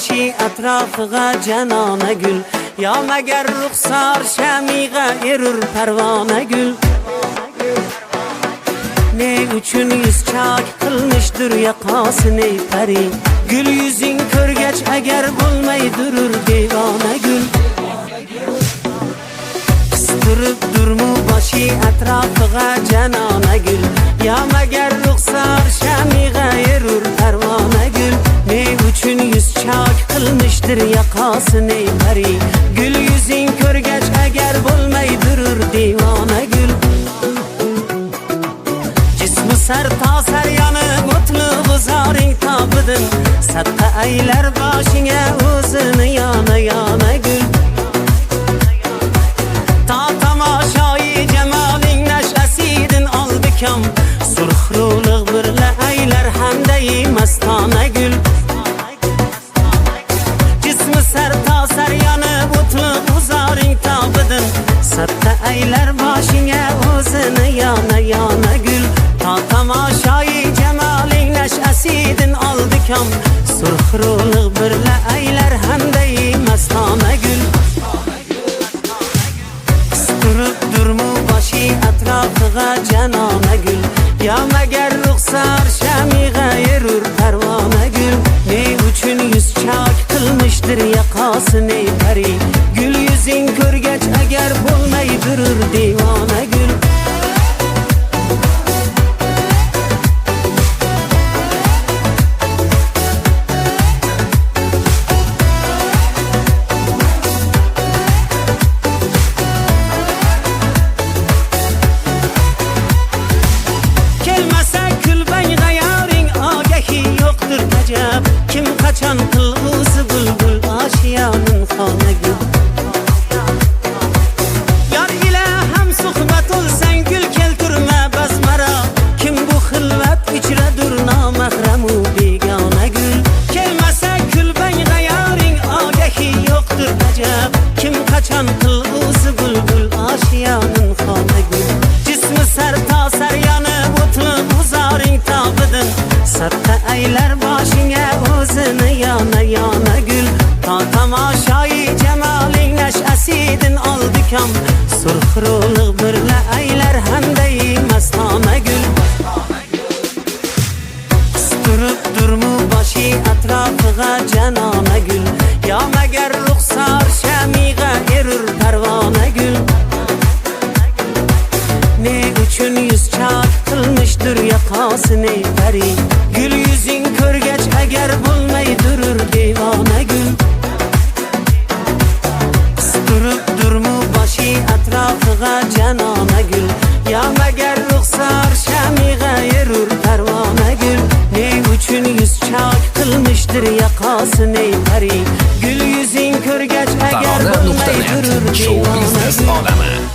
boshi atrofiga janona gul yo magar ruxsor shamiga erur parvona gul ne uchun yuz chak qilmishdir yoqosini pari gul yuzing ko'rgach agar bo'lmay durur devona qilmishdir yoqosini pari gul yuzing ko'rgach agar bo'lmay durur devona gul Cismi sar ta sar yanib o'tli g'uzoring tobidin Sadqa aylar boshingga o'zini yana yana gul Ta tomoshoyi jamoling nash'asidin oldi kam. Surxro'liq birla aylar hamdayi mastona gul sar ta sar yanib o'tli g'uzoring tobidin Sadqa aylar boshingga o'zini yana yana gul Ta tomoshoyi jamoling nash'asidin oldi kam. Surxro'liq birla aylar hamdayi mastona gul Qistirib durmu boshi atrofiga janona gul yo magar ruxsor yoqosini pari gul yuzing ko'rgach agar bo'lmay durur devona gul kelmasa kulbang g'ayoring ogahi yo'qdir ajab kim qachon bulbul oshiyonin xona gul yor ila ham suhbat olsang gul kelturma basmara kim bu xilvat ichradur nomahramu begona gul kelmasa kulbang g'ayoring ogahi yo'qdir ajab kim qachon qilg'usi bulbul oshiyonin xona gul jismi sar to sar yonib o'tli uzoring tobidin sadqa aylar boshingga o'zini yana yana gul to tomoshoyi jamoling nash'asidin oldi kam surxro'liq birla aylar hamdayi mastona gul Qistirib durmu boshi atrofiga janona gul yo magar ruxsor shamiga erur parvona gul ne yuz chak qilmishdir yoqosini atrofiga janona gul yo magar ruxsor shamiga erur parvona gul ne uchun yuz chak qilmishdir yoqosini pari gul yuzing ko'rgach agar bo'lmay durur Tarona.net Show devona Business gul olami